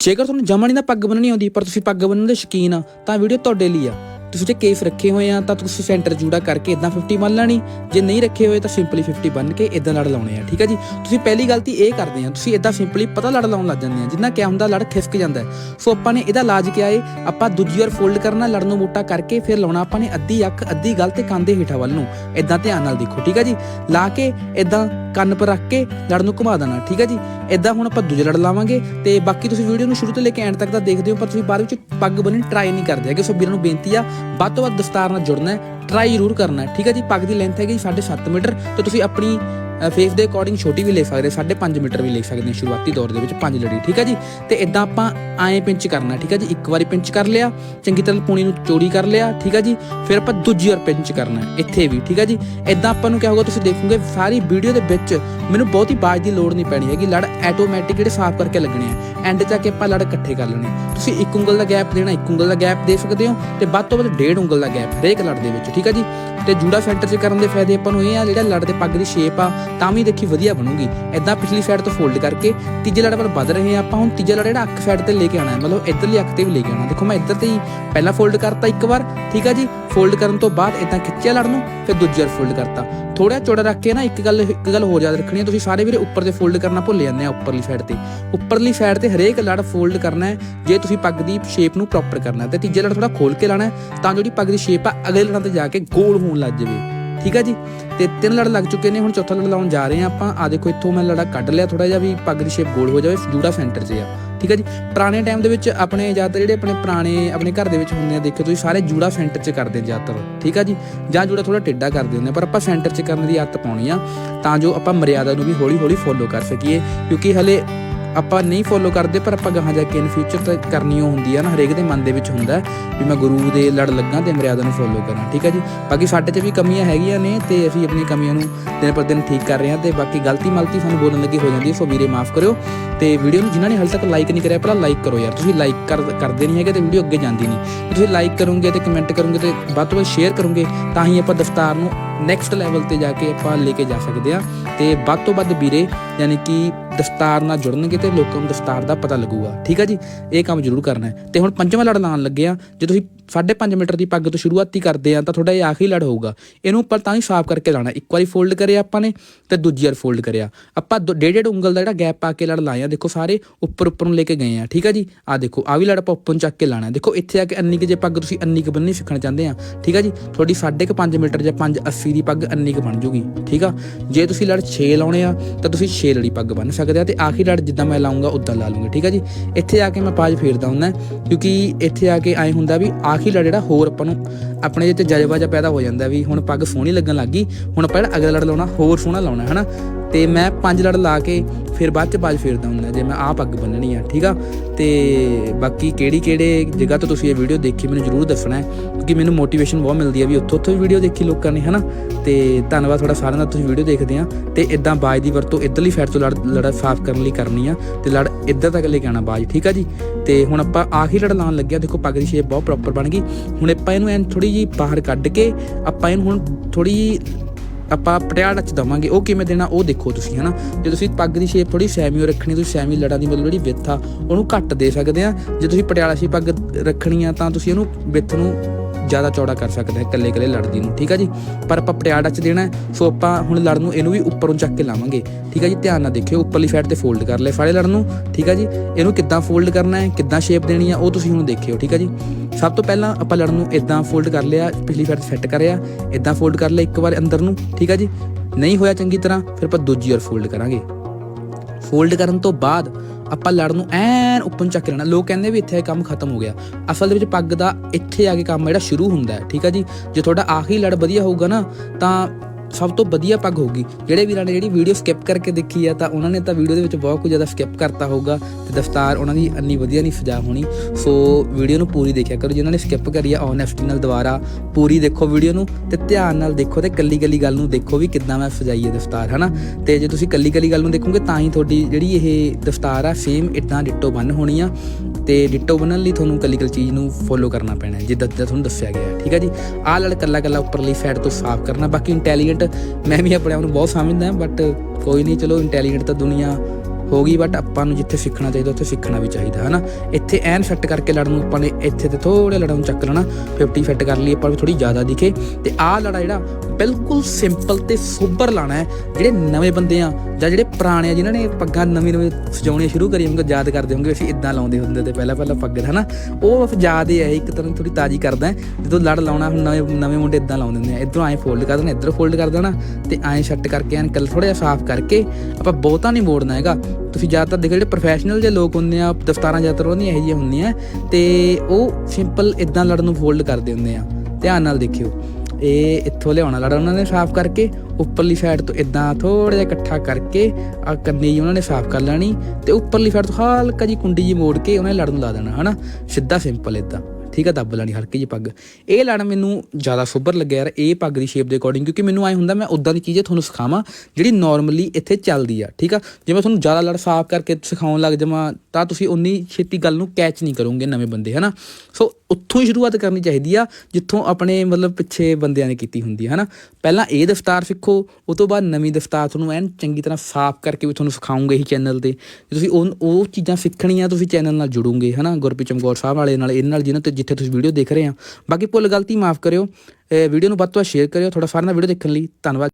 ਜੇਕਰ ਤੁਹਾਨੂੰ ਜਮਾ ਨਹੀਂ ਨਾ ਪੱਗ ਬੰਨਣੀ ਆਉਂਦੀ, ਪਰ ਤੁਸੀਂ ਪੱਗ ਬੰਨਣ ਦੇ ਸ਼ੌਕੀਨ ਆ, ਤਾਂ ਵੀਡੀਓ ਤੁਹਾਡੇ ਲਈ ਆ। ਤੁਸੀਂ ਜੇ ਕੇਸ ਰੱਖੇ ਹੋਏ ਆ, ਤਾਂ ਤੁਸੀਂ ਸੈਂਟਰ ਜੂੜਾ ਕਰਕੇ ਇਦਾਂ 50 ਮੰਨ ਲੈਣੀ। ਜੇ ਨਹੀਂ ਰੱਖੇ ਹੋਏ, ਤਾਂ ਸਿੰਪਲੀ 50 ਬੰਨ ਕੇ ਇਦਾਂ ਲੜ ਲਾਉਣੇ ਆ, ਠੀਕ ਆ ਜੀ? ਤੁਸੀਂ ਪਹਿਲੀ ਗਲਤੀ ਇਹ ਕਰਦੇ ਆ, ਤੁਸੀਂ ਇਦਾਂ ਸਿੰਪਲੀ ਪਤਾ ਲੜ ਲਾਉਣ ਲੱਗ ਜਾਂਦੇ ਆ, ਜਿੰਨਾ ਕਿਆ ਹੁੰਦਾ ਲੜ ਖਿਸਕ ਜਾਂਦਾ। ਹੈ। ਸੋ ਆਪਾਂ ਨੇ ਇਹਦਾ ਇਲਾਜ ਕਿਹਾ ਏ? ਆਪਾਂ ਦੂਜੀ ਵਾਰ ਫੋਲਡ ਕਰਨਾ ਲੜ ਨੂੰ ਮੋਟਾ ਕਰਕੇ ਫਿਰ ਲਾਉਣਾ ਆਪਾਂ ਨੇ ਅੱਧੀ ਅੱਖ, ਅੱਧੀ ਗੱਲ ਤੇ ਕੰਨ ਦੇ ਹੇਠਾਂ ਵੱਲ ਨੂੰ। ਇਦਾਂ ਧਿਆਨ ਨਾਲ ਦੇਖੋ, ਠੀਕ ਆ ਜੀ? ਲਾ ਕੇ ਇਦਾਂ ਕੰਨ ਪਰ ਰੱਖ ਕੇ ਲੜ ਨੂੰ ਘੁਮਾ ਦੇਣਾ, ਠੀਕ ਆ ਜੀ? ਇਦਾਂ ਹੁਣ ਆਪਾਂ ਦੂਜੇ ਲੜ ਲਾਵਾਂਗੇ ਤੇ ਬਾਕੀ ਤੁਸੀਂ ਵੀਡੀਓ ਨੂੰ ਸ਼ੁਰੂ ਤੋਂ ਲੈ ਕੇ ਐਂਡ ਤੱਕ ਦਾ ਦੇਖਦੇ ਹੋ, ਪਰ ਤੁਸੀਂ ਬਾਅਦ ਵਿੱਚ ਪੱਗ ਬੰਨਣੀ ਟਰਾਈ ਨਹੀਂ ਕਰਦੇ ਹੈਗੇ। ਸੋ ਵੀਰਾਂ ਨੂੰ ਬੇਨਤੀ ਆ, ਵੱਧ ਤੋਂ ਵੱਧ ਦਸਤਾਰ ਨਾਲ ਜੁੜਨਾ ਹੈ ਟਰਾਈ ਜ਼ਰੂਰ ਕਰਨਾ ਠੀਕ ਹੈ ਜੀ, ਪੱਗ ਦੀ ਲੈਂਥ ਹੈਗੀ 7.5 ਮੀਟਰ। ਤੇ ਤੁਸੀਂ ਆਪਣੀ ਫੇਸ ਦੇ ਅਕੋਰਡਿੰਗ ਛੋਟੀ ਵੀ ਲੈ ਸਕਦੇ 5.5 ਮੀਟਰ ਵੀ ਲੈ ਸਕਦੇ ਹਾਂ ਸ਼ੁਰੂਆਤੀ ਦੌਰ ਦੇ ਵਿੱਚ, ਪੰਜ ਲੜੀ, ਠੀਕ ਹੈ ਜੀ? ਤੇ ਇਦਾਂ ਆਪਾਂ ਐਂ ਪਿੰਚ ਕਰਨਾ, ਠੀਕ ਹੈ ਜੀ? ਇੱਕ ਵਾਰੀ ਪਿੰਚ ਕਰ ਲਿਆ, ਚੰਗੀ ਤਰ੍ਹਾਂ ਪੂਣੀ ਨੂੰ ਚੋੜੀ ਕਰ ਲਿਆ, ਠੀਕ ਹੈ ਜੀ? ਫਿਰ ਆਪਾਂ ਦੂਜੀ ਵਾਰ ਪਿੰਚ ਕਰਨਾ, ਇੱਥੇ ਵੀ, ਠੀਕ ਹੈ ਜੀ? ਇਦਾਂ ਆਪਾਂ ਨੂੰ ਕਿਹਾ ਹੋਊਗਾ, ਤੁਸੀਂ ਦੇਖੋਗੇ, ਸਾਰੀ ਵੀਡੀਓ ਦੇ ਵਿੱਚ ਮੈਨੂੰ ਬਹੁਤੀ ਬਾਜ ਦੀ ਲੋੜ ਨਹੀਂ ਪੈਣੀ ਹੈਗੀ, ਲੜ ਆਟੋਮੈਟਿਕ ਜਿਹੜੇ ਸਾਫ਼ ਕਰਕੇ ਲੱਗਣੇ ਆ ਐਂਡ 'ਚ ਆ ਕੇ ਆਪਾਂ ਲੜ ਇਕੱਠੇ ਕਰ ਲੈਣੇ ਤੁਸੀਂ ਇੱਕ ਉਂਗਲ ਦਾ ਗੈਪ ਦੇਣਾ, ਇੱਕ ਉਂਗਲ ਦਾ ਗੈਪ ਦੇ ਸਕਦੇ ਹੋ, ਤੇ ਵੱਧ ਤੋਂ ਵੱਧ ਡੇਢ ਉਂਗਲ ਦਾ ਗੈਪ ਹਰੇਕ ਲੜ ਦੇ ਵਿੱਚ, ਠੀਕ ਹੈ ਜੀ? ਤੇ ਜੂੜਾ ਸੈਂਟਰ 'ਚ ਕਰਨ ਦੇ ਫਾਇਦੇ ਆਪਾਂ ਨੂੰ ਇਹ ਆ, ਜਿਹੜਾ ਲੜ ਦੇ ਪੱਗ ਦੀ ਸ਼ੇਪ ਆ ਤਾਂ ਵੀ ਦੇਖੀ ਵਧੀਆ ਬਣੂਗੀ। ਐਦਾਂ ਪਿਛਲੀ ਸਾਈਡ ਤੋਂ ਫੋਲਡ ਕਰਕੇ ਤੀਜੇ ਲੜ ਵੱਲ ਵੱਧ ਰਹੇ ਆ ਆਪਾਂ। ਹੁਣ ਤੀਜਾ ਲੜ ਜਿਹੜਾ ਅੱਖ ਸਾਈਡ ਤੇ ਲੈ ਕੇ ਆਉਣਾ ਹੈ। ਮਤਲਬ ਇੱਧਰਲੀ ਅੱਖ ਤੇ ਵੀ ਲੈ ਕੇ ਆਉਣਾ। ਦੇਖੋ ਮੈਂ ਇੱਧਰ ਤੇ ਹੀ ਪਹਿਲਾਂ ਫੋਲਡ ਕਰਤਾ ਇੱਕ ਵਾਰ, ਠੀਕ ਆ ਜੀ? ਫੋਲਡ ਕਰਨ ਤੋਂ ਬਾਅਦ ਇਦਾਂ ਖਿੱਚਿਆ ਲੜ ਨੂੰ, ਫਿਰ ਦੂਜੀ ਵਾਰ ਫੋਲਡ ਕਰਤਾ। ਥੋੜਾ ਚੌੜਾ ਰੱਖ ਕੇ ਨਾ ਇੱਕ ਗੱਲ ਇੱਕ ਗੱਲ ਹੋਰ ਯਾਦ ਰੱਖਣੀ ਹੈ। ਤੁਸੀਂ ਸਾਰੇ ਵੀਰੇ ਉੱਪਰ ਤੇ ਫੋਲਡ ਕਰਨਾ ਭੁੱਲ ਜਾਂਦੇ ਆ ਉੱਪਰਲੀ ਸਾਈਡ ਤੇ। ਉੱਪਰਲੀ ਸਾਈਡ ਤੇ ਹਰੇਕ ਲੜ ਫੋਲਡ ਕਰਨਾ ਹੈ। ਜੇ ਤੁਸੀਂ ਪੱਗ ਦੀ ਸ਼ੇਪ ਨੂੰ ਪ੍ਰੋਪਰ ਕਰਨਾ ਤੇ ਤੀਜੇ ਲੜ ਥੋੜਾ ਖੋਲ ਕੇ ਲਾਣਾ ਤਾਂ ਜਿਹੜੀ ਪੱਗ ਦੀ ਸ਼ੇਪ ਆ ਅਗਲੇ ਲੜਾਂ ਤੇ ਜਾ ਕੇ ਗੋਲ ਹੋਣ ਲੱਗ ਜਾਵੇ। ਠੀਕ ਆ ਜੀ? ਤੇ ਤਿੰਨ ਲੜ ਲੱਗ ਚੁੱਕੇ ਨੇ, ਹੁਣ ਚੌਥਾ ਲੜ ਲਾਉਣ ਜਾ ਰਹੇ ਆ ਆਪਾਂ। ਆ ਦੇਖੋ, ਇੱਥੋਂ ਮੈਂ ਲੜਾ ਕੱਢ ਲਿਆ ਥੋੜਾ ਜਿਹਾ ਵੀ ਪੱਗ ਦੀ ਸ਼ੇਪ ਗੋਲ ਹੋ ਜਾਵੇ, ਜੂੜਾ ਸੈਂਟਰ 'ਚ ਆ। ਠੀਕ ਆ ਜੀ? ਪੁਰਾਣੇ ਟਾਈਮ ਦੇ ਵਿੱਚ ਆਪਣੇ ਜ਼ਿਆਦਾਤਰ ਜਿਹੜੇ ਆਪਣੇ ਪੁਰਾਣੇ, ਆਪਣੇ ਘਰ ਦੇ ਵਿੱਚ ਹੁੰਦੇ ਆ ਦੇਖੋ ਤੁਸੀਂ, ਸਾਰੇ ਜੂੜਾ ਸੈਂਟਰ 'ਚ ਕਰਦੇ ਆ ਜ਼ਿਆਦਾਤਰ। ਠੀਕ ਆ ਜੀ? ਜਾਂ ਜੂੜਾ ਥੋੜਾ ਟਿੱਡਾ ਕਰਦੇ ਹੁੰਦੇ ਪਰ ਆਪਾਂ ਸੈਂਟਰ 'ਚ ਕਰਨ ਦੀ ਆਦਤ ਪਾਉਣੀ ਆ, ਤਾਂ ਜੋ ਆਪਾਂ ਮਰਿਆਦਾ ਨੂੰ ਵੀ ਹੌਲੀ ਹੌਲੀ ਫੋਲੋ ਕਰ ਸਕੀਏ, ਕਿਉਂਕਿ ਹਲੇ ਆਪਾਂ ਨਹੀਂ ਫੋਲੋ ਕਰਦੇ, ਪਰ ਆਪਾਂ ਗਾਹਾਂ ਜਾ ਕੇ ਇਨ ਫਿਊਚਰ ਤਾਂ ਕਰਨੀ ਓ ਹੁੰਦੀ ਆ ਨਾ, ਹਰੇਕ ਦੇ ਮਨ ਦੇ ਵਿੱਚ ਹੁੰਦਾ ਵੀ ਮੈਂ ਗੁਰੂ ਦੇ ਲੜ ਲੱਗਾ ਤੇ ਮਰਿਆਦਾ ਨੂੰ ਫੋਲੋ ਕਰਾਂ, ਠੀਕ ਹੈ ਜੀ? ਬਾਕੀ ਸਾਡੇ 'ਚ ਵੀ ਕਮੀਆਂ ਹੈਗੀਆਂ ਨੇ ਤੇ ਅਸੀਂ ਆਪਣੀ ਕਮੀਆਂ ਨੂੰ ਦਿਨ ਪਰ ਦਿਨ ਠੀਕ ਕਰ ਰਹੇ ਹਾਂ ਤੇ ਬਾਕੀ ਗਲਤੀ ਮਲਤੀ ਸਾਨੂੰ ਬੋਲਣ ਲੱਗੀ ਹੋ ਜਾਂਦੀ ਹੈ, ਸੋ ਵੀਰੇ ਮਾਫ ਕਰਿਓ। ਤੇ ਵੀਡੀਓ ਨੂੰ ਜਿਨ੍ਹਾਂ ਨੇ ਹਾਲੇ ਤੱਕ ਲਾਈਕ ਨਹੀਂ ਕਰਿਆ, ਪਹਿਲਾਂ ਲਾਈਕ ਕਰੋ ਯਾਰ, ਤੁਸੀਂ ਲਾਈਕ ਕਰ, ਕਰਦੇ ਨਹੀਂ ਹੈਗੇ ਤੇ ਵੀਡੀਓ ਅੱਗੇ ਜਾਂਦੀ ਨਹੀਂ। ਤੁਸੀਂ ਲਾਈਕ ਕਰੋਗੇ ਤੇ ਕਮੈਂਟ ਕਰੋਗੇ ਤੇ ਵੱਧ ਤੋਂ ਵੱਧ ਸ਼ੇਅਰ ਕਰੋਗੇ, ਤਾਂ ਹੀ ਆਪਾਂ ਦਸਤਾਰ ਨੂੰ ਨੈਕਸਟ ਲੈਵਲ ਤੇ ਜਾ ਕੇ ਆਪਾਂ ਲੈ ਕੇ ਜਾ ਸਕਦੇ ਆ। ਤੇ ਵੱਧ ਤੋਂ ਵੱਧ ਵੀਰੇ, ਯਾਨੀ ਕਿ ਦਸਤਾਰ ਨਾਲ ਜੁੜਨਗੇ ਤੇ ਲੋਕਾਂ ਨੂੰ ਦਸਤਾਰ ਦਾ ਪਤਾ ਲੱਗੂਗਾ। ਠੀਕ ਆ ਜੀ? ਇਹ ਕੰਮ ਜ਼ਰੂਰ ਕਰਨਾ ਹੈ। ਤੇ ਹੁਣ ਪੰਜਵਾਂ ਲੜ ਲਾਉਣ ਲੱਗੇ ਆ। ਜੇ ਤੁਸੀਂ 5.5 ਮੀਟਰ ਦੀ ਪੱਗ ਤੋਂ ਸ਼ੁਰੂਆਤੀ ਕਰਦੇ ਆ ਤਾਂ ਤੁਹਾਡਾ ਇਹ ਆਖਰੀ ਲੜ ਹੋਊਗਾ। ਇਹਨੂੰ ਉੱਪਰ ਤਾਂ ਹੀ ਸਾਫ਼ ਕਰਕੇ ਲਾਣਾ ਇੱਕ ਵਾਰੀ ਫੋਲਡ ਕਰਿਆ ਆਪਾਂ ਨੇ ਤੇ ਦੂਜੀ ਵਾਰ ਫੋਲਡ ਕਰਿਆ। ਆਪਾਂ ਦੋ- ਡੇਢ ਡੇਢ ਉਂਗਲ ਦਾ ਜਿਹੜਾ ਗੈਪ ਪਾ ਕੇ ਲੜ ਲਾਇਆ, ਦੇਖੋ ਸਾਰੇ ਉੱਪਰ ਉੱਪਰ ਨੂੰ ਲੈ ਕੇ ਗਏ ਆ। ਠੀਕ ਆ ਜੀ? ਆ ਦੇਖੋ ਆ ਵੀ ਲੜ ਆਪਾਂ ਉੱਪਰ ਨੂੰ ਚੱਕ ਕੇ ਲਾਣਾ। ਦੇਖੋ, ਇੱਥੇ ਆ ਕੇ ਅੰਨੀ ਕੁ ਜੇ ਪੱਗ ਤੁਸੀਂ ਅੰਨੀ ਕੁ ਬੰਨਣੀ ਸਿੱਖਣਾ ਚਾਹੁੰਦੇ ਆ। ਠੀਕ ਆ ਜੀ? ਤੁਹਾਡੀ 5.5 ਮੀਟਰ ਜਾਂ 5.80 ਦੀ ਪੱਗ ਅੰਨੀ ਕੁ ਬਣ ਜੂਗੀ। ਠੀਕ ਆ? ਜੇ ਤੁਸੀਂ ਲੜ 6 ਲਾਉਣੇ ਆ, ਤਾਂ ਤੁਸੀਂ 6 ਲੜੀ ਪੱਗ ਬੰਨ ਸਕਦੇ ਆ ਤੇ ਆਖਰੀ ਲੜ ਜਿੱਦਾਂ ਮੈਂ ਲਾਉਂਗਾ ਉਦਾਂ ਲਾ ਲੂੰਗਾ ਠੀਕ ਆ ਜੀ? ਇੱਥੇ ਆ ਕੇ ਮੈਂ ਪਾਜ ਫੇਰਦਾ ਹੁੰਦਾ ਕਿਉਂਕਿ ਇੱਥੇ ਆ ਕੇ ਐ ਹੁੰਦਾ ਵੀ ਆ ਲੜ ਜਿਹੜਾ ਹੋਰ ਆਪਾਂ ਨੂੰ ਆਪਣੇ ਜਿਹਤੇ ਜਜ਼ਬਾ ਜਿਹਾ ਪੈਦਾ ਹੋ ਜਾਂਦਾ ਵੀ ਹੁਣ ਪੱਗ ਸੋਹਣੀ ਲੱਗਣ ਲੱਗੀ ਹੁਣ ਆਪਾਂ ਜਿਹੜਾ ਅਗਲਾ ਲੜ ਲਾਉਣਾ, ਹੋਰ ਸੋਹਣਾ ਲਾਉਣਾ, ਹਨਾ? ਤੇ ਮੈਂ ਪੰਜ ਲੜ ਲਾ ਕੇ ਫਿਰ ਬਾਅਦ ਚ ਬਾਜ ਫੇਰਦਾ ਹੁੰਦਾ ਜੇ ਮੈਂ ਆਹ ਪੱਗ ਬੰਨਣੀ ਆ, ਠੀਕ ਆ? ਤੇ ਬਾਕੀ ਕਿਹੜੀ ਕਿਹੜੇ ਜਗ੍ਹਾ ਤੋਂ ਤੁਸੀਂ ਇਹ ਵੀਡੀਓ ਦੇਖੀ ਮੈਨੂੰ ਜਰੂਰ ਦੱਸਣਾ ਹੈ, ਕਿਉਂਕਿ ਮੈਨੂੰ ਮੋਟੀਵੇਸ਼ਨ ਬਹੁਤ ਮਿਲਦੀ ਆ ਵੀ ਉੱਥੋਂ ਉੱਥੋਂ ਵੀਡੀਓ ਦੇਖੀ ਲੋਕਾਂ ਨੇ, ਹਨਾ? ਤੇ ਧੰਨਵਾਦ ਤੁਹਾਡਾ ਸਾਰਿਆਂ ਦਾ, ਤੁਸੀਂ ਵੀਡੀਓ ਦੇਖਦੇ ਆ, ਤੇ ਇਦਾਂ ਬਾਜ ਦੀ ਵਰਤੋਂ ਇਧਰਲੀ ਸਾਈਡ ਤੋਂ ਲੜ, ਲੜਾ ਸਾਫ਼ ਕਰਨ ਲਈ ਕਰਨੀ ਆ, ਤੇ ਲੜ ਇੱਧਰ ਤੱਕ ਲੈ ਕੇ ਆਣਾ ਬਾਜ, ਠੀਕ ਆ ਜੀ? ਤੇ ਹੁਣ ਆਪਾਂ ਆਖਰੀ ਲੜ ਲਾਉਣ ਲੱਗਿਆ, ਦੇਖੋ ਪੱਗ ਦੀ ਸ਼ੇਪ ਬਹੁਤ ਪ੍ਰੋਪਰ ਬਣ ਗਈ। ਹੁਣ ਆਪਾਂ ਇਹਨੂੰ ਐਨ ਥੋੜੀ ਜੀ ਬਾਹਰ ਕੱਢ ਕੇ, ਆਪਾਂ ਇਹਨੂੰ ਹੁਣ ਥੋੜੀ ਆਪਾਂ ਪਟਿਆਲਾ ਚ ਦਵਾਂਗੇ, ਉਹ ਕਿਵੇਂ ਦੇਣਾ, ਉਹ ਦੇਖੋ ਤੁਸੀਂ, ਹਨਾ? ਜੇ ਤੁਸੀਂ ਪੱਗ ਦੀ ਸ਼ੇਪ ਥੋੜੀ ਸੈਮੀ ਰੱਖਣੀ, ਤੁਸੀਂ ਸੈਮੀ ਲੜਾਂ ਦੀ ਮਤਲਬ ਜਿਹੜੀ ਵਿੱਥ ਆ, ਉਹਨੂੰ ਘੱਟ ਦੇ ਸਕਦੇ ਆ। ਜੇ ਤੁਸੀਂ ਪਟਿਆਲਾ ਸ਼ੇਪ ਪੱਗ ਰੱਖਣੀ ਆ, ਤਾਂ ਤੁਸੀਂ ਇਹਨੂੰ ਵਿੱਥ ਨੂੰ ਜ਼ਿਆਦਾ ਚੌੜਾ ਕਰ ਸਕਦੇ ਆ ਇਕੱਲੇ ਇਕੱਲੇ ਲੜਦੀ ਨੂੰ, ਠੀਕ ਆ ਜੀ? ਪਰ ਆਪਾਂ ਪਟਿਆਲਾ ਚ ਦੇਣਾ ਸੋ ਆਪਾਂ ਹੁਣ ਲੜ ਨੂੰ ਇਹਨੂੰ ਵੀ ਉੱਪਰੋਂ ਚੱਕ ਕੇ ਲਾਵਾਂਗੇ, ਠੀਕ ਆ ਜੀ? ਧਿਆਨ ਨਾਲ ਦੇਖਿਓ, ਉੱਪਰਲੀ ਸਾਈਡ ਤੇ ਫੋਲਡ ਕਰ ਲੈ ਫਾੜੇ ਲੜ ਨੂੰ, ਠੀਕ ਆ ਜੀ? ਇਹਨੂੰ ਕਿੱਦਾਂ ਫੋਲਡ ਕਰਨਾ ਹੈ, ਕਿੱਦਾਂ ਸ਼ੇਪ ਦੇਣੀ ਆ, ਉਹ ਤੁਸੀਂ ਹੁਣ ਦੇਖਿਓ, ਠੀਕ ਆ ਜੀ? ਸਭ ਤੋਂ ਪਹਿਲਾਂ ਆਪਾਂ ਲੜ ਨੂੰ ਇਦਾਂ ਫੋਲਡ ਕਰ ਲਿਆ, ਪਿਛਲੀ ਸਾਈਡ ਸੈੱਟ ਕਰਿਆ ਇਦਾਂ ਫੋਲਡ ਕਰ ਲਿਆ ਇੱਕ ਵਾਰ ਅੰਦਰ ਨੂੰ, ਠੀਕ ਆ ਜੀ? ਨਹੀਂ ਹੋਇਆ ਚੰਗੀ ਤਰ੍ਹਾਂ, ਫਿਰ ਆਪਾਂ ਦੂਜੀ ਵਾਰ ਫੋਲਡ ਕਰਾਂਗੇ। ਫੋਲਡ ਕਰਨ ਤੋਂ ਬਾਅਦ ਆਪਾਂ ਲੜ ਨੂੰ ਐਨ ਉੱਪਰ ਨੂੰ ਚੱਕ ਲੈਣਾ। ਲੋਕ ਕਹਿੰਦੇ ਵੀ ਇੱਥੇ ਇਹ ਕੰਮ ਖਤਮ ਹੋ ਗਿਆ। ਅਸਲ ਦੇ ਵਿੱਚ ਪੱਗ ਦਾ ਇੱਥੇ ਆ ਕੇ ਕੰਮ ਜਿਹੜਾ ਸ਼ੁਰੂ ਹੁੰਦਾ ਹੈ, ਠੀਕ ਆ ਜੀ? ਜੇ ਤੁਹਾਡਾ ਆਖਰੀ ਲੜ ਵਧੀਆ ਹੋਊਗਾ ਨਾ, ਤਾਂ ਸਭ ਤੋਂ ਵਧੀਆ ਪੱਗ ਹੋਊਗੀ। ਜਿਹੜੇ ਵੀਰਾਂ ਨੇ ਜਿਹੜੀ ਵੀਡੀਓ ਸਕਿਪ ਕਰਕੇ ਦੇਖੀ ਆ, ਤਾਂ ਉਹਨਾਂ ਨੇ ਤਾਂ ਵੀਡੀਓ ਦੇ ਵਿੱਚ ਬਹੁਤ ਕੁਝ ਜ਼ਿਆਦਾ ਸਕਿਪ ਕਰਤਾ ਹੋਊਗਾ ਤੇ ਦਫ਼ਤਾਰ ਉਹਨਾਂ ਦੀ ਇੰਨੀ ਵਧੀਆ ਨਹੀਂ ਸਜਾ ਹੋਣੀ। ਸੋ ਵੀਡੀਓ ਨੂੰ ਪੂਰੀ ਦੇਖਿਆ ਕਰੋ, ਜਿਨ੍ਹਾਂ ਨੇ ਸਕਿਪ ਕਰੀ ਆ ਓਨੈਸਟੀ ਨਾਲ ਦੁਬਾਰਾ ਪੂਰੀ ਦੇਖੋ ਵੀਡੀਓ ਨੂੰ ਤੇ ਧਿਆਨ ਨਾਲ ਦੇਖੋ ਤੇ ਕੱਲੀ ਕੱਲੀ ਗੱਲ ਨੂੰ ਦੇਖੋ ਵੀ ਕਿੱਦਾਂ ਮੈਂ ਸਜਾਈ ਹੈ ਦਸਤਾਰ ਹਨਾ? ਤੇ ਜੇ ਤੁਸੀਂ ਕੱਲੀ ਕੱਲੀ ਗੱਲ ਨੂੰ ਦੇਖੋਗੇ, ਤਾਂ ਹੀ ਤੁਹਾਡੀ ਜਿਹੜੀ ਇਹ ਦਫ਼ਤਾਰ ਆ ਸੇਮ ਇਦਾਂ ਡਿੱਟੋ ਬੰਨ ਹੋਣੀ ਆ। ਤੇ ਡਿੱਟੋ ਬਣਨ ਲਈ ਤੁਹਾਨੂੰ ਕੱਲੀ ਕੱਲੀ ਚੀਜ਼ ਨੂੰ ਫੋਲੋ ਕਰਨਾ ਪੈਣਾ ਹੈ, ਜਿੱਦਾਂ ਜਿੱਦਾਂ ਤੁਹਾਨੂੰ ਦੱਸਿਆ ਗਿਆ ਠੀਕ ਹੈ ਜੀ? ਆਹ ਲੜ ਕੱਲਾ ਕੱਲਾ ਉੱਪਰਲੀ ਸਾਈਡ ਤੋਂ ਸਾਫ਼ ਕਰਨਾ ਬਾਕੀ ਇੰਟੈਲੀਜੈਂਟ ਮੈਂ ਵੀ ਆਪਣੇ ਆਪ ਨੂੰ ਬਹੁਤ ਸਮਝਦਾ ਬਟ ਕੋਈ ਨਹੀਂ ਚਲੋ ਇੰਟੈਲੀਜੈਂਟ ਤਾਂ ਦੁਨੀਆ ਹੋ ਗਈ ਬਟ ਆਪਾਂ ਨੂੰ ਜਿੱਥੇ ਸਿੱਖਣਾ ਚਾਹੀਦਾ, ਉੱਥੇ ਸਿੱਖਣਾ ਵੀ ਚਾਹੀਦਾ, ਹਨਾ? ਇੱਥੇ ਐਨ ਫਿੱਟ ਕਰਕੇ ਲੜਨ ਨੂੰ ਆਪਾਂ ਨੇ ਇੱਥੇ ਤੇ ਥੋੜੇ ਲੜਨ ਨੂੰ ਚੱਕ ਲੈਣਾ 50 ਫਿੱਟ ਕਰ ਲਈ, ਆਪਾਂ ਵੀ ਥੋੜੀ ਜ਼ਿਆਦਾ ਦਿਖੇ। ਤੇ ਆਹ ਲੜਾ ਜਿਹੜਾ ਬਿਲਕੁਲ ਸਿੰਪਲ ਤੇ ਸੋਬਰ ਲਾਣਾ ਹੈ, ਜਿਹੜੇ ਨਵੇਂ ਬੰਦੇ ਆ, ਜਾਂ ਜਿਹੜੇ ਪੁਰਾਣੇ ਆ, ਜਿਨ੍ਹਾਂ ਨੇ ਪੱਗਾਂ ਨਵੀਂ ਨਵੇਂ ਸਜਾਉਣੀਆਂ ਸ਼ੁਰੂ ਕਰੀ ਹੋਣਗੇ ਯਾਦ ਕਰਦੇ ਹੋਣਗੇ ਅਸੀਂ ਇਦਾਂ ਲਾਉਂਦੇ ਹੁੰਦੇ ਤੇ ਪਹਿਲਾਂ ਪਹਿਲਾਂ ਪੱਗ, ਹਨਾ? ਉਹ ਯਾਦ ਹੀ ਹੈ, ਇੱਕ ਤਰ੍ਹਾਂ ਥੋੜੀ ਤਾਜ਼ੀ ਕਰਦਾ ਜਦੋਂ ਲੜ ਲਾਉਣਾ ਹੁਣ ਨਵੇਂ ਨਵੇਂ ਮੁੰਡੇ ਇਦਾਂ ਲਾਉਂਦੇ ਹੁੰਦੇ ਆ, ਇਧਰੋਂ ਐਂ ਫੋਲਡ ਕਰ ਦੇਣਾ ਇਧਰ ਫੋਲਡ ਕਰ ਦੇਣਾ, ਤੇ ਐਂ ਸ਼ੱਟ ਕਰਕੇ, ਐਨ ਕਲਰ ਥੋੜਾ ਜਿਹਾ ਸਾਫ਼ ਕਰਕੇ, ਆਪਾਂ ਬਹੁਤਾ ਨਹੀਂ ਮੋੜਨਾ ਹੈਗਾ। ਤੁਸੀਂ ਜ਼ਿਆਦਾਤਰ ਦੇਖੋ ਜਿਹੜੇ ਪ੍ਰੋਫੈਸ਼ਨਲ ਜੇ ਲੋਕ ਹੁੰਦੇ ਆ ਦਸਤਾਰਾਂ ਜ਼ਿਆਦਾਤਰ ਉਹਨਾਂ ਦੀਆਂ ਇਹੋ ਜਿਹੀਆਂ ਹੁੰਦੀਆਂ ਤੇ ਉਹ ਸਿੰਪਲ ਇਦਾਂ ਲੜ ਨੂੰ ਫੋਲਡ ਕਰਦੇ ਹੁੰਦੇ ਆ। ਧਿਆਨ ਨਾਲ ਦੇਖਿਓ, ਇਹ ਇੱਥੋਂ ਲਿਆਉਣਾ, ਲੜ ਉਹਨਾਂ ਨੇ ਸਾਫ਼ ਕਰਕੇ, ਉੱਪਰਲੀ ਸਾਈਡ ਤੋਂ ਇਦਾਂ ਥੋੜਾ ਜਿਹਾ ਇਕੱਠਾ ਕਰਕੇ ਆ ਕੰਨੀ ਜੀ ਉਹਨਾਂ ਨੇ ਸਾਫ਼ ਕਰ ਲੈਣੀ, ਤੇ ਉੱਪਰਲੀ ਸਾਈਡ ਤੋਂ ਹਲਕਾ ਜੀ ਕੁੰਡੀ ਜੀ ਮੋੜ ਕੇ ਉਹਨਾਂ ਨੇ ਲੜ ਨੂੰ ਲਾ ਦੇਣਾ, ਹਨਾ? ਸਿੱਧਾ ਸਿੰਪਲ ਇਦਾਂ ਠੀਕ ਆ, ਦੱਬ ਲੈਣੀ ਹਲਕੀ ਜੀ ਪੱਗ। ਇਹ ਲੜ ਮੈਨੂੰ ਜ਼ਿਆਦਾ ਸੁਭਰ ਲੱਗਿਆ ਯਾਰ, ਇਹ ਪੱਗ ਦੀ ਸ਼ੇਪ ਦੇ ਅਕੋਰਡਿੰਗ ਕਿਉਂਕਿ ਮੈਨੂੰ ਐ ਹੁੰਦਾ ਮੈਂ ਉਦਾਂ ਦੀ ਚੀਜ਼ੇ ਤੁਹਾਨੂੰ ਸਿਖਾਵਾਂ, ਜਿਹੜੀ ਨਾਰਮਲੀ ਇੱਥੇ ਚੱਲਦੀ ਆ, ਠੀਕ ਆ? ਜੇ ਮੈਂ ਤੁਹਾਨੂੰ ਜ਼ਿਆਦਾ ਲੜ ਸਾਫ਼ ਕਰਕੇ ਸਿਖਾਉਣ ਲੱਗ ਜਾਵਾਂ, ਤਾਂ ਤੁਸੀਂ ਉਨੀ ਛੇਤੀ ਗੱਲ ਨੂੰ ਕੈਚ ਨਹੀਂ ਕਰੋਗੇ ਨਵੇਂ ਬੰਦੇ, ਹਨਾ? ਸੋ ਉੱਥੋਂ ਹੀ ਸ਼ੁਰੂਆਤ ਕਰਨੀ ਚਾਹੀਦੀ ਆ, ਜਿੱਥੋਂ ਆਪਣੇ ਮਤਲਬ ਪਿੱਛੇ ਬੰਦਿਆਂ ਨੇ ਕੀਤੀ ਹੁੰਦੀ ਹੈ ਹਨਾ? ਪਹਿਲਾਂ ਇਹ ਦਫਤਾਰ ਸਿੱਖੋ ਉਸ ਤੋਂ ਬਾਅਦ ਨਵੀਂ ਦਫਤਾਰ ਤੁਹਾਨੂੰ ਐਨ ਚੰਗੀ ਤਰ੍ਹਾਂ ਸਾਫ਼ ਕਰਕੇ ਵੀ ਤੁਹਾਨੂੰ ਸਿਖਾਉਂਗੇ ਹੀ ਚੈਨਲ ਤੇ। ਜੇ ਤੁਸੀਂ ਉਹ ਉਹ ਚੀਜ਼ਾਂ ਸਿੱਖਣੀਆਂ, ਤੁਸੀਂ ਚੈਨਲ ਨਾਲ ਜੁੜੋਗੇ, ਹਨਾ? ਗੁਰਪ੍ਰੀਤ ਚਮਕੌਰ ਸਾਹਿਬ ਵਾਲੇ ਨਾਲ, ਇਹਨਾਂ ਨਾਲ ਜਿਹਨਾਂ ਤੇ ਜਿੱਥੇ ਤੁਸੀਂ ਵੀਡੀਓ ਦੇਖ ਰਹੇ ਆ। ਬਾਕੀ ਭੁੱਲ ਗਲਤੀ ਮਾਫ ਕਰਿਓ। ਵੀਡੀਓ ਨੂੰ ਵੱਧ ਤੋਂ ਵੱਧ ਸ਼ੇਅਰ ਕਰਿਓ। ਤੁਹਾਡਾ ਸਾਰਿਆਂ ਦਾ ਵੀਡੀਓ ਦੇਖਣ ਲਈ ਧੰਨਵਾਦ।